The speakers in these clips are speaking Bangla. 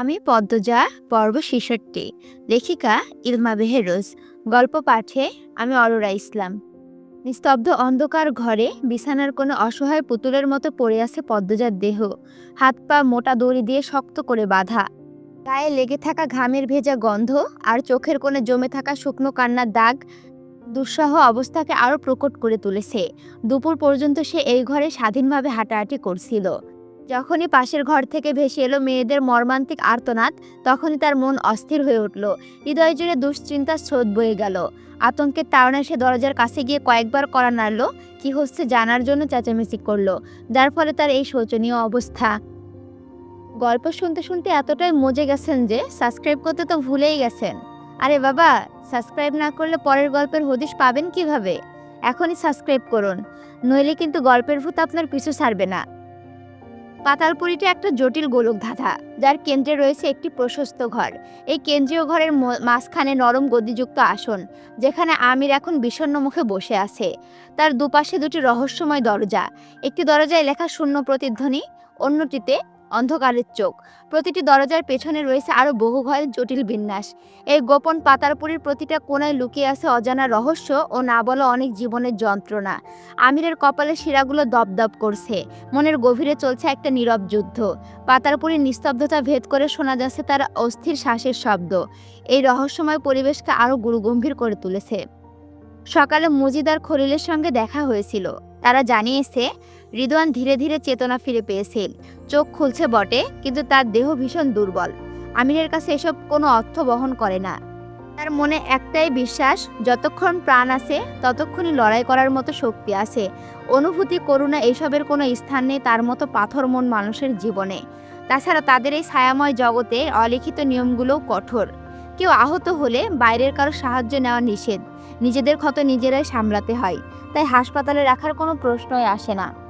আমি পদ্মজা পর্ব ছেষট্টি, লেখিকা ইলমা বেহেরোজ, গল্প পাঠে আমি অরোরা ইসলাম। নিস্তব্ধ অন্ধকার ঘরে বিছানার কোনো অসহায় পুতুলের মতো পড়ে আছে পদ্মজার দেহ। হাত পা মোটা দড়ি দিয়ে শক্ত করে বাঁধা। গায়ে লেগে থাকা ঘামের ভেজা গন্ধ আর চোখের কোণে জমে থাকা শুকনো কান্নার দাগ দুঃসহ অবস্থাকে আরও প্রকট করে তুলেছে। দুপুর পর্যন্ত সে এই ঘরে স্বাধীনভাবে হাঁটাহাঁটি করছিল। যখনই পাশের ঘর থেকে ভেসে এলো মেয়েদের মর্মান্তিক আর্তনাদ, তখনই তার মন অস্থির হয়ে উঠল। হৃদয় জুড়ে দুশ্চিন্তার স্রোত বয়ে গেল। আতঙ্কের তাড়নায় সে দরজার কাছে গিয়ে কয়েকবার করা নাড়ল, কি হচ্ছে জানার জন্য চেঁচামেচি করল, যার ফলে তার এই শোচনীয় অবস্থা। গল্প শুনতে শুনতে এতটাই মজে গেছেন যে সাবস্ক্রাইব করতে তো ভুলেই গেছেন। আরে বাবা, সাবস্ক্রাইব না করলে পরের গল্পের হদিশ পাবেন কীভাবে? এখনই সাবস্ক্রাইব করুন, নইলে কিন্তু গল্পের ভূত আপনার পিছু ছাড়বে না। পাতালপুরিটি একটা জটিল গোলক ধাঁধা যার কেন্দ্রে রয়েছে একটি প্রশস্ত ঘর। এই কেন্দ্রীয় ঘরের মাঝখানে নরম গদিযুক্ত আসন, যেখানে আমির এখন বিষণ্ণ মুখে বসে আছে। তার দুপাশে দুটি রহস্যময় দরজা, একটি দরজায় লেখা শূন্য প্রতিধ্বনি, অন্যটিতে অন্ধকারের চোখ। প্রতিটি দরজার পেছনে রয়েছে আরও বহু ঘরের জটিল বিন্যাস। এই গোপন পাতালপুরির প্রতিটা কোণায় লুকিয়ে আছে অজানা রহস্য ও না বলা অনেক জীবনের যন্ত্রণা। আমিরের কপালে শিরাগুলো দপদপ করছে। মনের গভীরে চলছে একটা নীরব যুদ্ধ। পাতারপুরির নিস্তব্ধতা ভেদ করে শোনা যাচ্ছে তার অস্থির শ্বাসের শব্দ। এই রহস্যময় পরিবেশকে আরও গুরুগম্ভীর করে তুলেছে। সকালে মুজিদার খলিলের সঙ্গে দেখা হয়েছিল। তারা জানিয়েছে রিদওয়ান ধীরে ধীরে চেতনা ফিরে পেয়েছে চোখ খুলছে বটে, কিন্তু তার দেহ ভীষণ দুর্বল। আমিরের কাছে এসব কোনো অর্থ বহন করে না। তার মনে একটাই বিশ্বাস, যতক্ষণ প্রাণ আছে, ততক্ষণই লড়াই করার মতো শক্তি আছে। অনুভূতি, করুণা এসবের কোনো স্থান নেই তার মতো পাথর মন মানুষের জীবনে। তাছাড়া তাদের এই ছায়াময় জগতে অলিখিত নিয়মগুলোও কঠোর। কেউ আহত হলে বাইরের কারও সাহায্য নেওয়া নিষেধ। নিজেদের ক্ষত নিজেরাই সামলাতে হয়। তাই হাসপাতালে রাখার কোনো প্রশ্নই আসে না।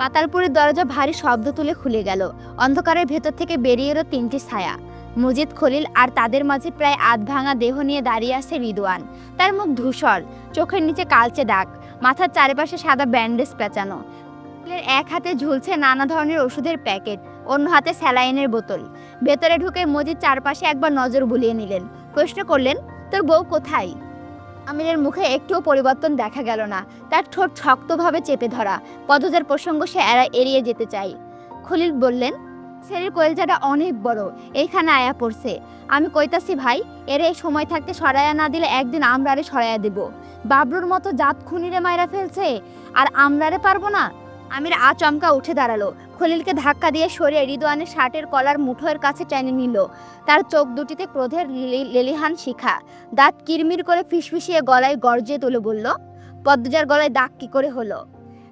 পাতালপুরের দরজা ভারী শব্দ তুলে খুলে গেল। অন্ধকারের ভেতর থেকে বেরিয়ে এলো তিনটি ছায়া। মজিদ খলিল আর তাদের মাঝে প্রায় আধ ভাঙা দেহ নিয়ে দাঁড়িয়ে আছে রিদওয়ান। তার মুখ ধূসর, চোখের নিচে কালচে দাগ, মাথার চারিপাশে সাদা ব্যান্ডেজ পেঁচানো। এক হাতে ঝুলছে নানা ধরনের ওষুধের প্যাকেট, অন্য হাতে স্যালাইনের বোতল। ভেতরে ঢুকে মজিদ চারপাশে একবার নজর বুলিয়ে নিলেন। প্রশ্ন করলেন, তোর বউ কোথায়? আমিরের মুখে একটুও পরিবর্তন দেখা গেল না। তার ঠোঁট শক্তভাবে চেপে ধরা। পদজার প্রসঙ্গ সে এরা এড়িয়ে যেতে চাই খলিল বললেন, ছেলের কয়েলজাটা অনেক বড়, এইখানে আয়া পড়ছে। আমি কইতাছি, ভাই, এর এই সময় থাকতে সরাইয়া না দিলে একদিন আমরারে সরাইয়া দেব। বাবরুর মতো জাত খুনিরে মাইরা ফেলছে, আর আমরারে পারব না? আমির আচমকা উঠে দাঁড়াল। খলিলকে ধাক্কা দিয়ে সরিয়ে রিদওয়ানের শার্টের কলার মুঠোয়ের কাছে টেনে নিল। তার চোখ দুটিতে ক্রোধের লেলিহান শিখা। দাঁত কিরমির করে ফিসফিসিয়ে গলায় গর্জে তুলে বলল, পদ্মজার গলায় দাগ কি করে হলো?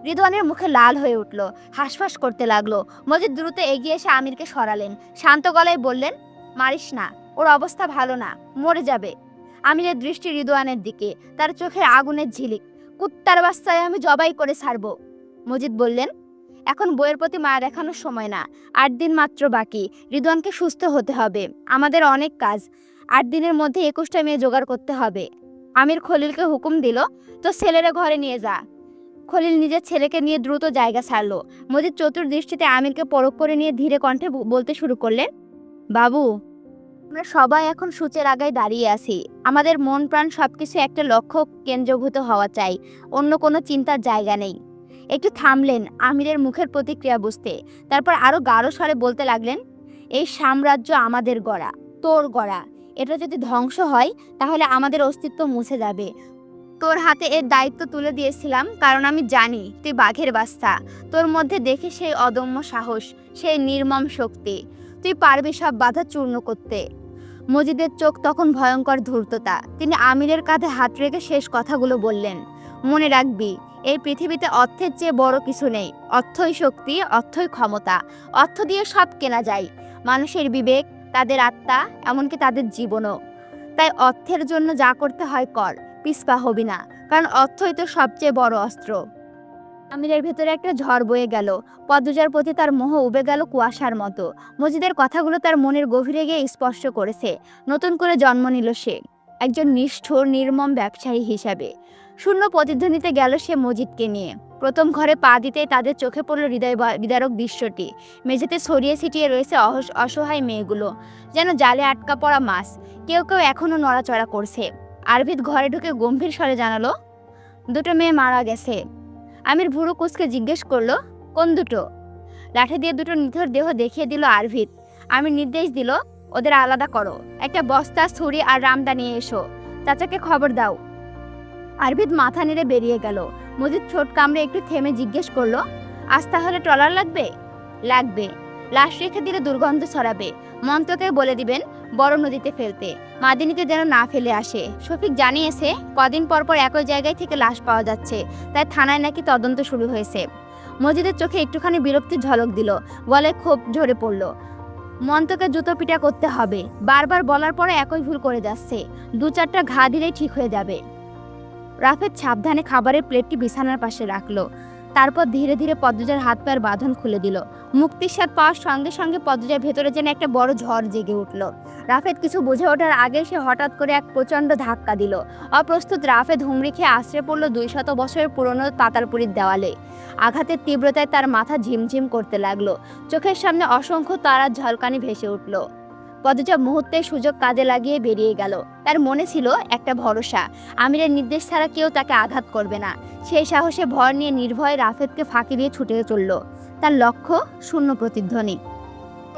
রিদওয়ানের মুখে লাল হয়ে উঠল, হাঁসফাঁস করতে লাগল। মজিদ দ্রুত এগিয়ে এসে আমিরকে সরালেন। শান্ত গলায় বললেন, মারিস না, ওর অবস্থা ভালো না, মরে যাবে। আমিরের দৃষ্টি রিদওয়ানের দিকে, তার চোখের আগুনের ঝিলিক। কুত্তার বাস্তায় আমি জবাই করে ছাড়বো মজিদ বললেন, এখন বইয়ের প্রতি মায়া দেখানোর সময় না। আট দিন মাত্র বাকি। রিদওয়ানকে সুস্থ হতে হবে। আমাদের অনেক কাজ। আট দিনের মধ্যে একুশটা মেয়ে জোগাড় করতে হবে। আমির খলিলকে হুকুম দিল তো ছেলেরা ঘরে নিয়ে যা। খলিল নিজের ছেলেকে নিয়ে দ্রুত জায়গা ছাড়লো। মজিদ চতুর্দৃষ্টিতে আমিরকে পরখ করে নিয়ে ধীরে কণ্ঠে বলতে শুরু করলেন, বাবু, আমরা সবাই এখন সূচের আগায় দাঁড়িয়ে আছি। আমাদের মন প্রাণ সবকিছু একটা লক্ষ্য কেন্দ্রভূত হওয়া চাই। অন্য কোনো চিন্তার জায়গা নেই। একটু থামলেন, আমিরের মুখের প্রতিক্রিয়া বুঝতে। তারপর আরও গাঢ় স্বরে বলতে লাগলেন, এই সাম্রাজ্য আমাদের গড়া, তোর গড়া। এটা যদি ধ্বংস হয়, তাহলে আমাদের অস্তিত্ব মুছে যাবে। তোর হাতে এর দায়িত্ব তুলে দিয়েছিলাম, কারণ আমি জানি তুই বাঘের বাস্তা তোর মধ্যে দেখে সেই অদম্য সাহস, সেই নির্মম শক্তি। তুই পারবি সব বাধা চূর্ণ করতে। মজিদের চোখ তখন ভয়ঙ্কর ধূর্ততা। তিনি আমিরের কাঁধে হাত রেখে শেষ কথাগুলো বললেন, মনে রাখবি এই পৃথিবীতে অর্থের চেয়ে বড় কিছু নেই। অর্থই শক্তি, অর্থই ক্ষমতা। অর্থ দিয়ে সব কেনা যায়। মানুষের বিবেক, তাদের আত্মা, এমনকি তাদের জীবনও। তাই অর্থের জন্য যা করতে হয় কর পিসপা হবি না, কারণ অর্থই তো সবচেয়ে বড় অস্ত্র। আমিরের ভেতরে একটা ঝড় বয়ে গেল। পদ্মজার প্রতি তার মোহ উবে গেল কুয়াশার মতো। মজিদের কথাগুলো তার মনের গভীরে গিয়ে স্পর্শ করেছে। নতুন করে জন্ম নিল সে। একজন নিষ্ঠুর, নির্মম ব্যবসায়ী হিসাবে। শূন্য প্রতিধ্বনিতে গেল সে মজিদকে নিয়ে। প্রথম ঘরে পা দিতেই তাদের চোখে পড়ল হৃদয় বিদারক দৃশ্যটি। মেঝেতে ছড়িয়ে ছিটিয়ে রয়েছে অসহায় মেয়েগুলো, যেন জালে আটকা পড়া মাছ। কেউ কেউ এখনও নড়াচড়া করছে। আরভিদ ঘরে ঢুকে গম্ভীর স্বরে জানালো, দুটো মেয়ে মারা গেছে। আমির ভুরু কুচকে জিজ্ঞেস করল, কোন দুটো? লাঠি দিয়ে দুটো নিথর দেহ দেখিয়ে দিল আরভিদ। আমির নির্দেশ দিল, ওদের আলাদা করো। একটা বস্তা, ছুরি আর রামদা নিয়ে এসো। চাচাকে খবর দাও। আরভিদ মাথা নেড়ে বেরিয়ে গেল। মজিদ ছোট কামড়ে একটু থেমে জিজ্ঞেস করল, আজ তাহলে ট্রলার লাগবে? লাগবে। লাশ রেখে দিলে দুর্গন্ধ ছড়াবে। মন্ত্রকে বলে দিবেন, বড় নদীতে ফেলতে। মাদিনীতে যেন না ফেলে আসে। শফিক জানিয়েছে, কদিন পর পর একই জায়গায় থেকে লাশ পাওয়া যাচ্ছে, তাই থানায় নাকি তদন্ত শুরু হয়েছে। মজিদের চোখে একটুখানি বিরক্তির ঝলক দিল, গলায় ক্ষোভ ঝরে পড়ল। মন্তকে জুতো পিটা করতে হবে। বারবার বলার পরে একই ভুল করে যাচ্ছে। দু চারটা ঘা দিলেই ঠিক হয়ে যাবে। রাফেদ সাবধানে খাবারের প্লেটটি বিছানার পাশে রাখল। তারপর ধীরে ধীরে পদ্মজার হাত পায়ের বাঁধন খুলে দিল। মুক্তির স্বাদ পাওয়ার সঙ্গে সঙ্গে পদ্মজার ভেতরে যেন একটা বড় ঝড় জেগে উঠল। রাফেদ কিছু বুঝে ওঠার আগে সে হঠাৎ করে এক প্রচণ্ড ধাক্কা দিল। অপ্রস্তুত রাফেদ হুমড়ি খেয়ে আশ্রে পড়ল দুই শত বছরের পুরনো পাতালপুরির দেওয়ালে। আঘাতের তীব্রতায় তার মাথা ঝিমঝিম করতে লাগল। চোখের সামনে অসংখ্য তারার ঝলকানি ভেসে উঠল। পদজা মুহূর্তে সুযোগ কাজে লাগিয়ে বেরিয়ে গেল। তার মনে ছিল একটা ভরসা। আমিরের নির্দেশ ছাড়া কেউ তাকে আঘাত করবে না। সেই সাহসে ভর নিয়ে নির্ভয়ে রাফেদকে ফাঁকি দিয়ে ছুটে চলল। তার লক্ষ্য শূন্য প্রতিধ্বনি।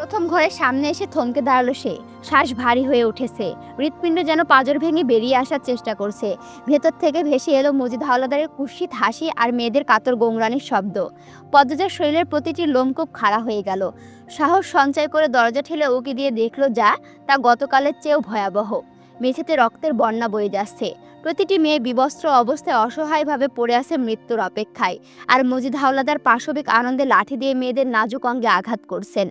প্রথম ঘরের সামনে এসে থমকে দাঁড়াল সে। শ্বাস ভারী হয়ে উঠেছে। হৃৎপিণ্ড যেন পাজর ভেঙে বেরিয়ে আসার চেষ্টা করছে। ভেতর থেকে ভেসে এলো মজিদ হাওলাদারের কুৎসিত হাসি আর মেয়েদের কাতর গোংরানির শব্দ। পদ্মজার শরীরের প্রতিটি লোমকূপ খাড়া হয়ে গেল। সাহস সঞ্চয় করে দরজা ঠেলে উকি দিয়ে দেখল যা, তা গতকালের চেয়েও ভয়াবহ। মেঝেতে রক্তের বন্যা বয়ে যাচ্ছে। প্রতিটি মেয়ে বিবস্ত্র অবস্থায় অসহায়ভাবে পড়ে আছে মৃত্যুর অপেক্ষায়। আর মজিদ হাওলাদার পাশবিক আনন্দে লাঠি দিয়ে মেয়েদের নাজুক অঙ্গে আঘাত করছেন।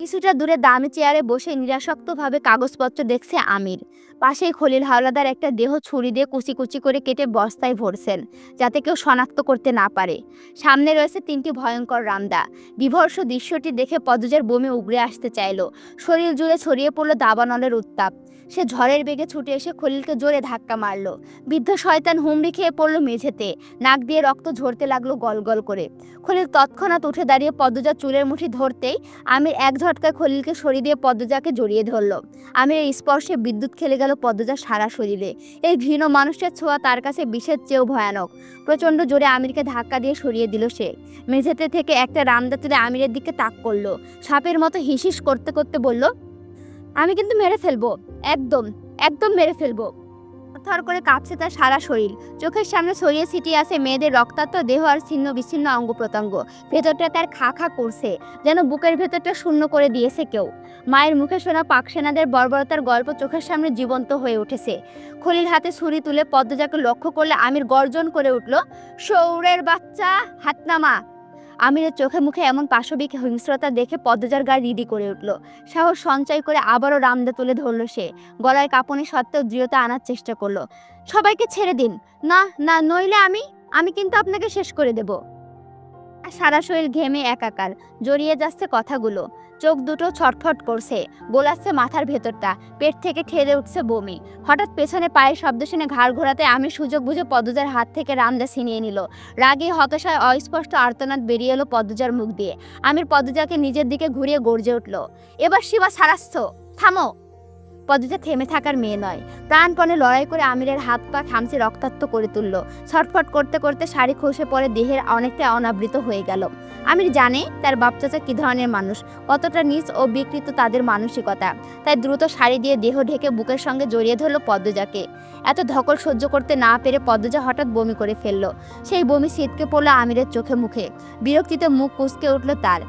কিছুটা দূরে দামি চেয়ারে বসে নিরাসক্তভাবে কাগজপত্র দেখছে আমির। পাশেই খলিল হাওলাদার একটা দেহ ছুরি দিয়ে কুচি কুচি করে কেটে বস্তায় ভরছেন, যাতে কেউ শনাক্ত করতে না পারে। সামনে রয়েছে তিনটি ভয়ঙ্কর রান্দা বিভর্ষ দৃশ্যটি দেখে পদজের বমি উগড়ে আসতে চাইল। শরীর জুড়ে ছড়িয়ে পড়ল দাবানলের উত্তাপ। সে ঝড়ের বেগে ছুটে এসে খলিলকে জোরে ধাক্কা মারল। বৃদ্ধ শয়তান হুমড়ি খেয়ে পড়ল মেঝেতে। নাক দিয়ে রক্ত ঝরতে লাগল গলগল করে। খলিল তৎক্ষণাৎ উঠে দাঁড়িয়ে পদ্মজা চুলের মুঠি ধরতেই আমির এক ঝটকায় খলিলকে সরিয়ে দিয়ে পদ্মজাকে জড়িয়ে ধরল। আমির এই স্পর্শে বিদ্যুৎ খেলে গেল পদ্মজার সারা শরীরে। এই ঘৃণ মানুষের ছোঁয়া তার কাছে বিষের চেয়েও ভয়ানক। প্রচণ্ড জোরে আমিরকে ধাক্কা দিয়ে সরিয়ে দিল সে। মেঝেতে থেকে একটা রামদা তুলে আমিরের দিকে তাক করল। সাপের মতো হিসিস করতে করতে বলল, আমি কিন্তু মেরে ফেলব। একদম একদম মেরে ফেলব। থর করে কাঁপছে তার সারা শরীর। চোখের সামনে ছড়িয়ে ছিটিয়ে আছে মেয়েদের রক্তাক্ত দেহ আর ছিন্ন বিচ্ছিন্ন অঙ্গ প্রত্যঙ্গ। ভেতরটা তার খা খা করছে, যেন বুকের ভেতরটা শূন্য করে দিয়েছে কেউ। মায়ের মুখে শোনা পাক সেনাদের বর্বরতার গল্প চোখের সামনে জীবন্ত হয়ে উঠেছে। খলিল হাতে ছুরি তুলে পদ্মজাকে লক্ষ্য করলে আমির গর্জন করে উঠল সৌরের বাচ্চা হাত নামা আমিরের চোখে মুখে এমন পাশবিক হিংস্রতা দেখে পদ্মজার গা রিডি করে উঠল। সাহস সঞ্চয় করে আবারও রামদা তুলে ধরল সে। গলায় কাঁপনি সত্ত্বেও দৃঢ়তা আনার চেষ্টা করল। সবাইকে ছেড়ে দিন। না না, নইলে আমি আমি কিন্তু আপনাকে শেষ করে দেব। সারা শরীর ঘেমে একাকার, জড়িয়ে যাচ্ছে কথাগুলো। চোখ দুটো ছটফট করছে, গোলাচ্ছে মাথার ভেতরটা, পেট থেকে ঠেলে উঠছে বমি। হঠাৎ পেছনে পায়ের শব্দ শুনে ঘাড় ঘোরাতে আমি সুযোগ বুঝে পদ্মজার হাত থেকে রামদা ছিনিয়ে নিল। রাগে হতাশায় অস্পষ্ট আর্তনাদ বেরিয়ে এলো পদ্মজার মুখ দিয়ে। আমির পদ্মজাকে নিজের দিকে ঘুরিয়ে গর্জে উঠল, এবার শিবা সারাস্ত থামো। পদ্মজা থেমে থাকার মেয়ে নয়। প্রাণপণে লড়াই করে আমিরের হাত পা খামচে রক্তাক্ত করে তুলল। ছটফট করতে করতে শাড়ি খসে পড়ে দেহের অনেকটা অনাবৃত হয়ে গেল। আমির জানে তার বাপ চাচা কী ধরনের মানুষ, কতটা নিচ ও বিকৃত তাদের মানসিকতা। তাই দ্রুত শাড়ি দিয়ে দেহ ঢেকে বুকের সঙ্গে জড়িয়ে ধরল পদ্মজাকে। এত ধকল সহ্য করতে না পেরে পদ্মজা হঠাৎ বমি করে ফেলল। সেই বমি ছিটকে পড়ল আমিরের চোখে মুখে। বিরক্তিতে মুখ কুচকে উঠল তার।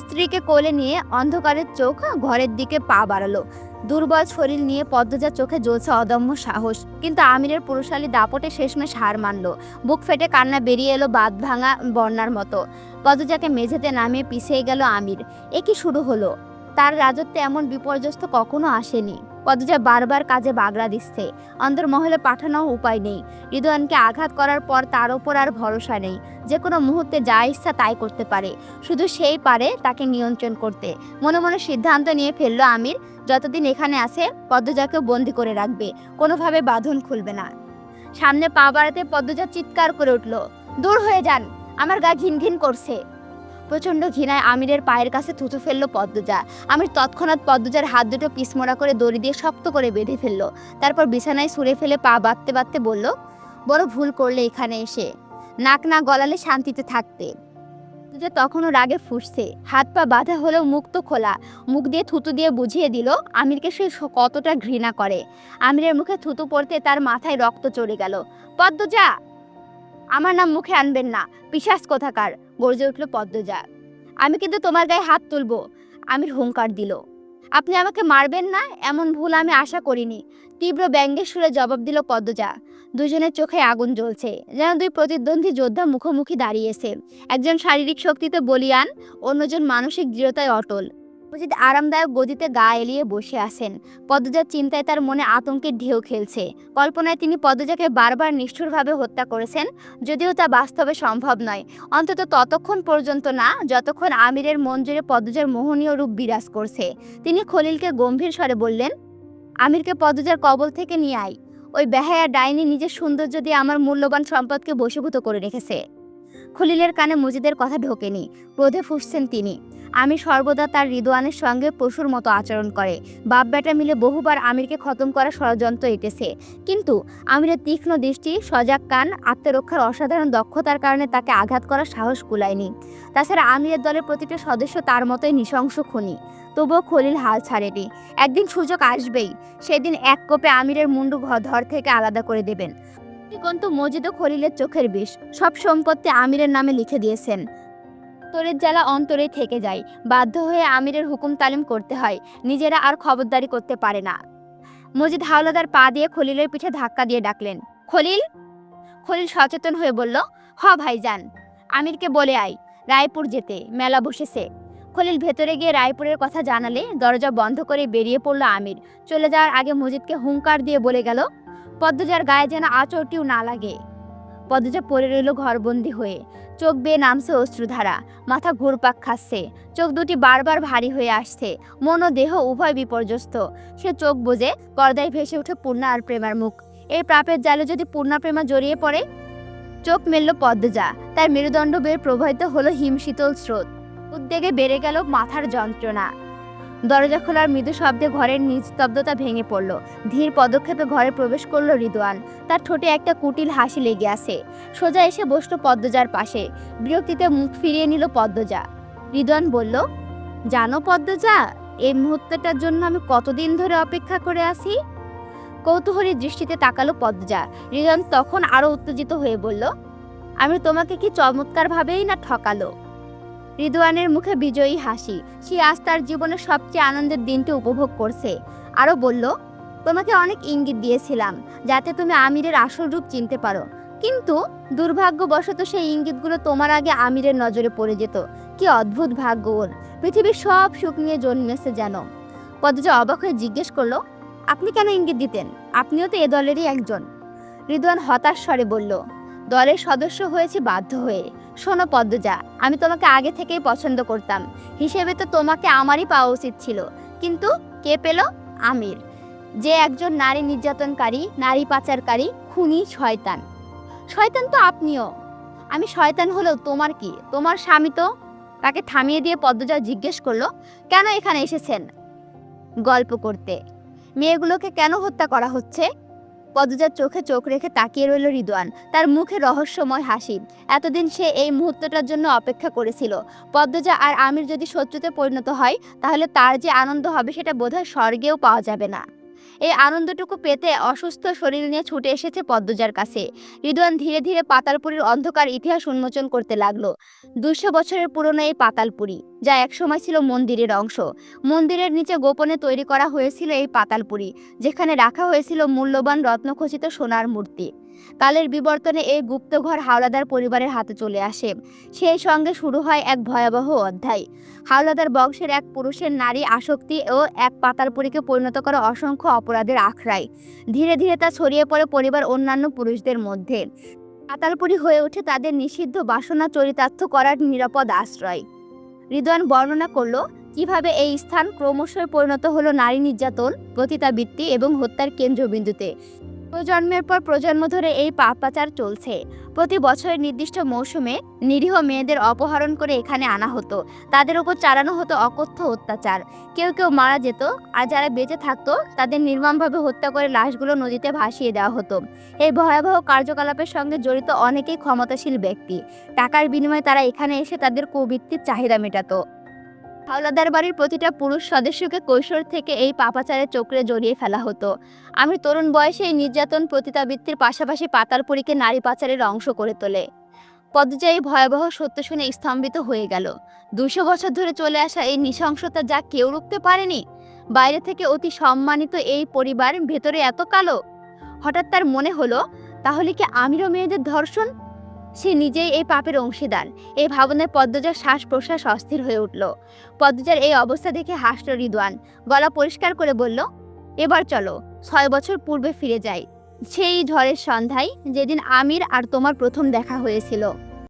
স্ত্রীকে কোলে নিয়ে অন্ধকারের চোখ ঘরের দিকে পা বাড়ালো। দুর্বল শরীর নিয়ে পদ্মজার চোখে জ্বলছে অদম্য সাহস। কিন্তু আমিরের পুরুষালী দাপটে শেষমেশ হার মানল। বুক ফেটে কান্না বেরিয়ে এলো বাঁধ ভাঙা বন্যার মতো। পদ্মজাকে মেঝেতে নামিয়ে পিছিয়ে গেল আমির। এ কি শুরু হলো? তার রাজত্বে এমন বিপর্যস্ত কখনো আসেনি। পদ্মজা বারবার কাজে বাগড়া দিচ্ছে। অন্তর্মহলে পাঠানো উপায় নেই। হৃদয়নকে আঘাত করার পর তার ওপর আর ভরসা নেই। যে কোনো মুহূর্তে যা ইচ্ছা তাই করতে পারে। শুধু সেই পারে তাকে নিয়ন্ত্রণ করতে। মনে মনে সিদ্ধান্ত নিয়ে ফেলল আমির, যতদিন এখানে আছে পদ্মজাকেও বন্দি করে রাখবে। কোনোভাবে বাঁধন খুলবে না। সামনে পা বাড়াতে পদ্মজা চিৎকার করে উঠল, দূর হয়ে যান। আমার গা ঘিন ঘিন করছে। প্রচণ্ড ঘৃণায় আমিরের পায়ের কাছে থুতু ফেলল পদ্মজা। আমির তৎক্ষণাৎ পদ্মজার হাত দুটো পিসমোড়া করে দড়ি দিয়ে শক্ত করে বেঁধে ফেলল। তারপর বিছানায় সুরে ফেলে পা বাঁধতে বাঁধতে বলল, বড় ভুল করলে এখানে এসে। নাক না গলালে শান্তিতে থাকতে। যে তখনও রাগে ফুসছে। হাত পা বাঁধা হলেও মুখ তো খোলা। মুখ দিয়ে থুতু দিয়ে বুঝিয়ে দিল, আমিরকে সে কতটা ঘৃণা করে। আমিরের মুখে থুতু পড়তে তার মাথায় রক্ত চড়ে গেল। পদ্মজা! আমার নাম মুখে আনবেন না। পিশাস কোথাকার? গর্জে উঠল পদ্মজা। আমি কিন্তু তোমার গায়ে হাত তুলবো। আমির হুঙ্কার দিল। আপনি আমাকে মারবেন না? এমন ভুল আমি আশা করিনি। তীব্র ব্যঙ্গের সুরে জবাব দিল পদ্মজা। দুজনের চোখে আগুন জ্বলছে, যেন দুই প্রতিদ্বন্দ্বী যোদ্ধা মুখোমুখি দাঁড়িয়েছে। একজন শারীরিক শক্তিতে বলিয়ান, অন্যজন মানসিক দৃঢ়তায় অটল। মজিদ আরামদায়ক গদিতে গা এলিয়ে বসে আছেন, পদ্মজার চিন্তায় তার মনে আতঙ্কের ঢেউ খেলছে। কল্পনায় তিনি পদ্মজাকে বারবার নিষ্ঠুরভাবে হত্যা করেছেন, যদিও তা বাস্তবে সম্ভব নয়। অন্তত ততক্ষণ পর্যন্ত না, যতক্ষণ আমিরের মন জুড়ে পদ্মজার মোহনীয় রূপ বিরাজ করছে। তিনি খলিলকে গম্ভীর স্বরে বললেন, আমিরকে পদ্মজার কবল থেকে নিয়ে আয়। ওই বেহায়া ডাইনি নিজের সৌন্দর্য দিয়ে আমার মূল্যবান সম্পদকে বশীভূত করে রেখেছে। খলিলের কানে মজিদের কথা ঢোকেনি। ক্রোধে ফুসছেন তিনি। আমি সর্বদা তার রিদওয়ানের সঙ্গে পশুর মতো আচরণ করে। বাপ বেটা মিলে বহুবার আমিরকে খতম করার ষড়যন্ত্র এঁটেছে। কিন্তু আমিরের তীক্ষ্ণ দৃষ্টি, সজাগ কান, আত্মরক্ষার অসাধারণ দক্ষতার কারণে তাকে আঘাত করার সাহস কুলায়নি। তাছাড়া আমিরের দলের প্রতিটা সদস্য তার মতোই নৃশংস খুনি। তবুও খলিল হাল ছাড়েনি। একদিন সুযোগ আসবেই। সেদিন এক কোপে আমিরের মুন্ডু ধর থেকে আলাদা করে দেবেন। কিন্তু মজিদ ও খলিলের চোখের বিষ। সব সম্পত্তি আমিরের নামে লিখে দিয়েছেন। তোরের জ্বালা অন্তরেই থেকে যায়। বাধ্য হয়ে আমিরের হুকুম তালিম করতে হয়। নিজেরা আর খবরদারি করতে পারে না। মজিদ হাওলাদার পা দিয়ে খলিলের পিঠে ধাক্কা দিয়ে ডাকলেন, খলিল! খলিল সচেতন হয়ে বলল, হ ভাইজান, আমিরকে বলে আয় রায়পুর যেতে, মেলা বসেছে। খলিল ভেতরে গিয়ে রায়পুরের কথা জানালে দরজা বন্ধ করে বেরিয়ে পড়ল আমির। চলে যাওয়ার আগে মজিদকে হুঙ্কার দিয়ে বলে গেল, পদ্মজার গায়ে যেন আচরটিও না লাগে। পদ্মজা পড়ে রইল ঘরবন্দি হয়ে। চোখ বেয়ে নামছে অশ্রুধারা, মাথা ঘুরপাক খাচ্ছে, চোখ দুটি বারবার ভারী হয়ে আসছে, মন ও দেহ উভয় বিপর্যস্ত। সে চোখ বোঝে পর্দায় ভেসে উঠে পূর্ণা আর প্রেমার মুখ। এই প্রাপের জালে যদি পূর্ণা প্রেমা জড়িয়ে পড়ে, চোখ মেলল পদ্মজা, তার মেরুদণ্ড বের প্রবাহিত হলো হিমশীতল স্রোত। উদ্বেগে বেড়ে গেল মাথার যন্ত্রণা। দরজা খোলার মৃদু শব্দে ঘরের নিস্তব্ধতা ভেঙে পড়ল। ধীর পদক্ষেপে ঘরে প্রবেশ করল রিদওয়ান তার ঠোঁটে একটা কুটিল হাসি লেগে আছে। সোজা এসে বসল পদ্মজার পাশে। বিরক্তিতে মুখ ফিরিয়ে নিল পদ্মজা। রিদওয়ান বলল, জানো পদ্মজা, এই মুহূর্তটার জন্য আমি কতদিন ধরে অপেক্ষা করে আছি? কৌতূহলী দৃষ্টিতে তাকালো পদ্মজা। রিদওয়ান তখন আরও উত্তেজিত হয়ে বলল, আমি তোমাকে কি চমৎকারভাবেই না ঠকালো? রিদওয়ানের মুখে বিজয়ী হাসি। সে আজ তার জীবনের সবচেয়ে আনন্দের দিনটি উপভোগ করছে। আরও বলল, তোমাকে অনেক ইঙ্গিত দিয়েছিলাম, যাতে তুমি আমিরের আসল রূপ চিনতে পারো। কিন্তু দুর্ভাগ্যবশত সেই ইঙ্গিতগুলো তোমার আগে আমিরের নজরে পড়ে যেত। কি অদ্ভুত ভাগ্য ওর! পৃথিবীর সব সুখ নিয়ে জন্মেছে যেন। পদ্মজা অবাক হয়ে জিজ্ঞেস করল, আপনি কেন ইঙ্গিত দিতেন? আপনিও তো এ দলেরই একজন। রিদওয়ান হতাশ স্বরে বলল, দলের সদস্য হয়েছে বাধ্য হয়ে। শোনো পদ্মজা, আমি তোমাকে আগে থেকেই পছন্দ করতাম। হিসেবে তো তোমাকে আমারই পাওয়া উচিত ছিল। কিন্তু কে পেল? আমির। যে একজন নারী নির্যাতনকারী, নারী পাচারকারী, খুনি শয়তান। শয়তান তো আপনিও। আমি শয়তান হলেও তোমার কি? তোমার স্বামী তো তাকে থামিয়ে দিয়ে পদ্মজা জিজ্ঞেস করল, কেন এখানে এসেছেন? গল্প করতে। মেয়েগুলোকে কেন হত্যা করা হচ্ছে? পদ্মজার চোখে চোখ রেখে তাকিয়ে রইল রিদোয়ান। তার মুখে রহস্যময় হাসি। এতদিন সে এই মুহূর্তটার জন্য অপেক্ষা করেছিল। পদ্মজা আর আমির যদি শত্রুতে পরিণত হয়, তাহলে তার যে আনন্দ হবে, সেটা বোধহয় স্বর্গেও পাওয়া যাবে না। এই আনন্দটুকু পেতে অসুস্থ শরীর নিয়ে ছুটে এসেছে পদ্মজার কাছে। রিদওয়ান ধীরে ধীরে পাতালপুরীর অন্ধকার ইতিহাস উন্মোচন করতে লাগল। দুশো বছরের পুরনো এই পাতালপুরী, যা একসময় ছিল মন্দিরের অংশ। মন্দিরের নিচে গোপনে তৈরি করা হয়েছিল এই পাতালপুরী, যেখানে রাখা হয়েছিল মূল্যবান রত্নখচিত সোনার মূর্তি। কালের বিবর্তনে এই গুপ্তঘর হাওলাদার পরিবারের হাতে চলে আসে। সেই সঙ্গে শুরু হয় এক ভয়াবহ অধ্যায়। হাওলাদার বংশের এক পুরুষের নারী আসক্তি ও এক পাতালপুরীকে পরিণত করা অসংখ্য অপরাধের আখড়ায়। ধীরে ধীরে তা ছড়িয়ে পড়ে পরিবার অন্যান্য পুরুষদের মধ্যে। পাতালপুরি হয়ে ওঠে তাদের নিষিদ্ধ বাসনা চরিতার্থ করার নিরাপদ আশ্রয়। হৃদয়ন বর্ণনা করল, কীভাবে এই স্থান ক্রমশই পরিণত হলো নারী নির্যাতন পতিতাবৃত্তি এবং হত্যার কেন্দ্রবিন্দুতে? প্রজন্মের পর প্রজন্ম ধরে এই পাপাচার চলছে। প্রতি বছরের নির্দিষ্ট মৌসুমে নিরীহ মেয়েদের অপহরণ করে এখানে আনা হতো। তাদের উপর চালানো হতো অকথ্য অত্যাচার। কেউ কেউ মারা যেত, আর যারা বেঁচে থাকতো, তাদের নির্মমভাবে হত্যা করে লাশগুলো নদীতে ভাসিয়ে দেওয়া হতো। এই ভয়াবহ কার্যকলাপের সঙ্গে জড়িত অনেকেই ক্ষমতাশীল ব্যক্তি। টাকার বিনিময়ে তারা এখানে এসে তাদের কুবৃত্তির চাহিদা মেটাতো। হাওলাদার বাড়ির প্রতিটা পুরুষ সদস্যকে কৈশোর থেকে এই পাপাচারের চক্রে জড়িয়ে ফেলা হতো। আমি তরুণ বয়সে এই নির্যাতন প্রতিতাবৃত্তির পাশাপাশি পাতালপুরীকে নারী পাচারের অংশ করে তোলে। পদ্মজা এই ভয়াবহ সত্য শুনে স্তম্ভিত হয়ে গেল। দুশো বছর ধরে চলে আসা এই নৃশংসতা যা কেউ রুখতে পারেনি। বাইরে থেকে অতি সম্মানিত এই পরিবার ভেতরে এত কালো। হঠাৎ তার মনে হলো, তাহলে কি আমিরও মেয়েদের ধর্ষণ? সে নিজেই এই পাপের অংশীদার। এই ভাবনায় পদ্মজার শ্বাস প্রশ্বাস অস্থির হয়ে উঠল। পদ্মজার এই অবস্থা দেখে হাসল রিদওয়ান। গলা পরিষ্কার করে বলল, এবার চলো, ছয় বছর পূর্বে ফিরে যাই। সেই ঝড়ের সন্ধ্যায় যেদিন আমির আর তোমার প্রথম দেখা হয়েছিল।